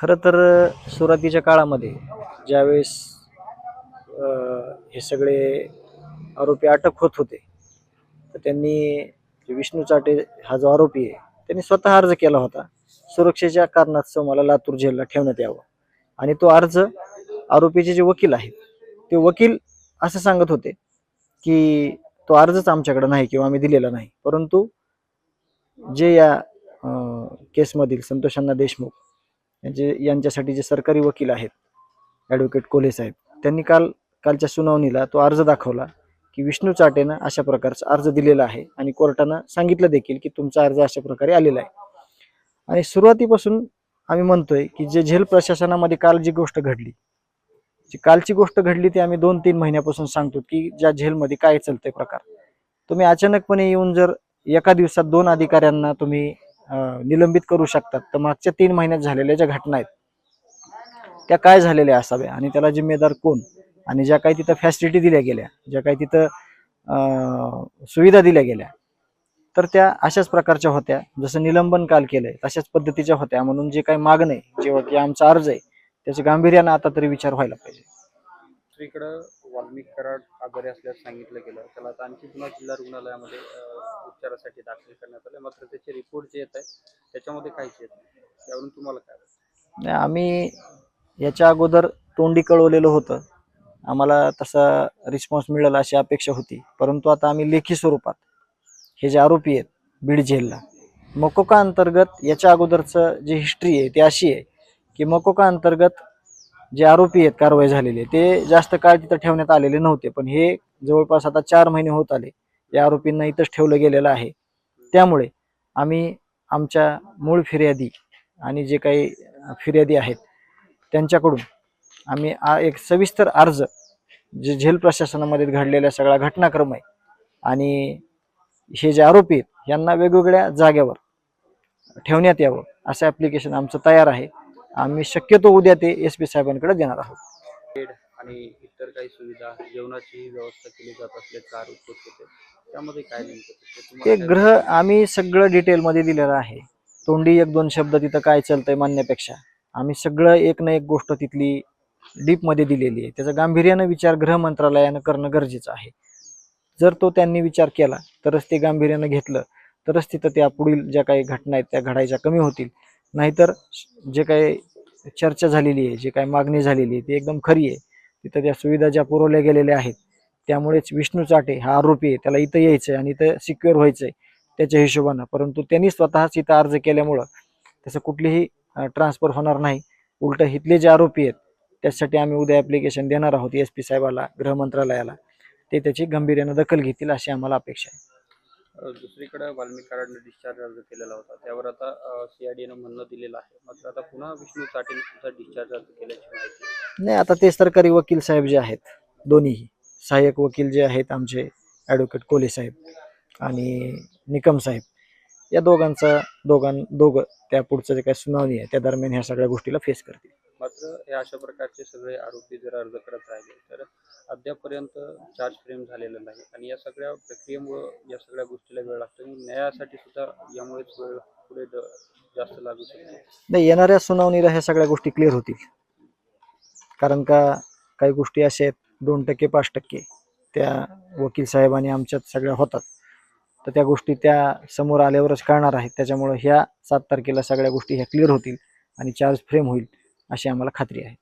खरं तर सुरुवातीच्या काळामध्ये ज्यावेळेस हे सगळे आरोपी अटक होत होते तर त्यांनी विष्णू चाटे हा जो आरोपी आहे त्यांनी स्वतः अर्ज केला होता. सुरक्षेच्या कारणास्तव मला लातूर जेलला ठेवण्यात यावं. आणि तो अर्ज आरोपीचे जे वकील आहेत ते वकील असं सांगत होते की तो अर्जच आमच्याकडे नाही किंवा आम्ही दिलेला नाही. परंतु जे या केसमधील संतोषांना देशमुख यांचे यांच्यासाठी जे सरकारी वकील आहेत ॲडव्होकेट कोल्हे साहेब त्यांनी काल कालच्या सुनावणीला तो अर्ज दाखवला की विष्णू चाटेनं अशा प्रकारचा अर्ज दिलेला आहे आणि कोर्टानं सांगितलं देखील की तुमचा अर्ज अशा प्रकारे आलेला आहे. आणि सुरुवातीपासून आम्ही म्हणतोय की जे झेल प्रशासनामध्ये काल जी गोष्ट घडली जी कालची गोष्ट घडली ती आम्ही दोन तीन महिन्यापासून सांगतो की ज्या झेलमध्ये काय चालतंय प्रकार. तुम्ही अचानकपणे येऊन जर एका दिवसात दोन अधिकाऱ्यांना तुम्ही निलंबित करू शकतात. तर मागच्या तीन महिन्यात झालेल्या ज्या घटना आहेत त्या काय झालेल्या असाव्या? आणि त्याला जिम्मेदार कोण? आणि ज्या काही तिथं फॅसिलिटी दिल्या गेल्या ज्या काही तिथं सुविधा दिल्या गेल्या तर त्या अशाच प्रकारच्या होत्या. जसं निलंबन काल केलंय तशाच पद्धतीच्या होत्या. म्हणून जे काही मागणं आहे जेव्हा की आमचा अर्ज आहे त्याचे गांभीर्यानं आता तरी विचार व्हायला पाहिजे. इकडं वाल्मिक कराड आजारी असल्याचं सांगितलं गेलं. त्याला आता आणखी पुन्हा जिल्हा रुग्णालयामध्ये उपचारासाठी दाखल करण्यात आले. मात्र त्याचे रिपोर्ट जे येत आहेत त्याच्यामध्ये काहीच येत नाही. त्यावरून तुम्हाला काय वाटतं? नाही, आम्ही याच्या अगोदर तोंडी कळवलेलं होतं. आम्हाला तसा रिस्पॉन्स मिळेल अशी अपेक्षा होती. परंतु आता आम्ही लेखी स्वरूपात हे जे आरोपी आहेत बीड जेलला मकोका अंतर्गत याच्या अगोदरचं जी हिस्ट्री आहे ती अशी आहे की मकोका अंतर्गत जे आरोपी आहेत कारवाई झालेली आहे ते जास्त काळ तिथं ठेवण्यात आलेले नव्हते. पण हे जवळपास आता चार महिने होत आले. या आरोपींना इथंच ठेवलं गेलेलं आहे. त्यामुळे आम्ही आमच्या मूळ फिर्यादी आणि जे काही फिर्यादी आहेत त्यांच्याकडून आम्ही एक सविस्तर अर्ज जे झेल प्रशासनामध्ये घडलेल्या सगळा घटनाक्रम आहे आणि हे जे आरोपी आहेत यांना वेगवेगळ्या जागेवर ठेवण्यात यावं असं ॲप्लिकेशन आमचं तयार आहे. आम्ही शक्यतो उद्या ते एस पी साहेबांकडे देणार आहोत. आणि इतर काही सुविधा जेवणाची व्यवस्था केली जात असल्याचा आरोप होत होते. त्यामध्ये काय नेमकं ते ग्रह आम्ही सगळं डिटेलमध्ये दिलेलं आहे. तोंडी एक दोन शब्द तिथं काय चालतंय म्हणण्यापेक्षा आम्ही सगळं एक ना एक गोष्ट तिथली डीपमध्ये दिलेली आहे. त्याचा गांभीर्यानं विचार गृह मंत्रालयानं करणं गरजेचं आहे. जर तो त्यांनी विचार केला तरच ते गांभीर्यानं घेतलं तरच तिथं त्या पुढील ज्या काही घटना आहेत त्या घडायच्या कमी होतील. नाहीतर जे काही चर्चा झालेली आहे जे काही मागणी झालेली आहे ती एकदम खरी आहे. तिथं त्या सुविधा ज्या पुरवल्या गेलेल्या आहेत त्यामुळेच विष्णू चाटे हा आरोपी आहे. त्याला इथं यायचं आहे आणि इथं सिक्युअर व्हायचं आहे त्याच्या हिशोबानं. परंतु त्यांनी स्वतःच इथं अर्ज केल्यामुळं त्याचं कुठलीही ट्रान्सफर होणार नाही. उलट इथले जे आरोपी आहेत त्यासाठी आम्ही उद्या ॲप्लिकेशन देणार आहोत एस पी साहेबाला गृह मंत्रालयाला. ते त्याची गांभीर्यानं दखल घेतील अशी आम्हाला अपेक्षा आहे. दुसरीकडे वाल्मिक कराडनं डिस्चार्ज अर्ज केलेला होता. त्यावर आता सीआयडीनं म्हणणं दिलेलं आहे. मात्र आता पुन्हा विष्णू चाटेने सुद्धा डिस्चार्ज अर्ज केल्याची माहिती. नाही आता ते सरकारी वकील साहेब जे आहेत दोन्हीही. सहाय्यक वकील जे आहेत आमचे ॲडव्होकेट कोले साहेब आणि निकम साहेब या दोघांचा दोघां दोघं त्या पुढचं जे काही सुनावणी आहे त्या दरम्यान ह्या सगळ्या गोष्टीला फेस करतील. मात्र हे अशा प्रकारचे सगळे आरोपी जर अर्ज करत राहिले तर अद्यापर्यंत चार्ज फ्रेम झालेलं नाही. आणि या सगळ्या प्रक्रियेमुळं या सगळ्या गोष्टीला वेळ लागतो आणि न्यायासाठी सुद्धा यामुळेच वेळ पुढे जास्त लागू शकतो. नाही येणाऱ्या सुनावणीला ह्या सगळ्या गोष्टी क्लिअर होतील. कारण का काही गोष्टी अशा आहेत दोन टक्के पाच टक्के त्या वकील साहेबांनी आमच्यात सगळ्या होतात. तर त्या गोष्टी त्या समोर आल्यावरच कळणार आहेत. त्याच्यामुळं ह्या सात तारखेला सगळ्या गोष्टी ह्या क्लिअर होतील आणि चार्ज फ्रेम होईल अशी आम्हाला खात्री आहे.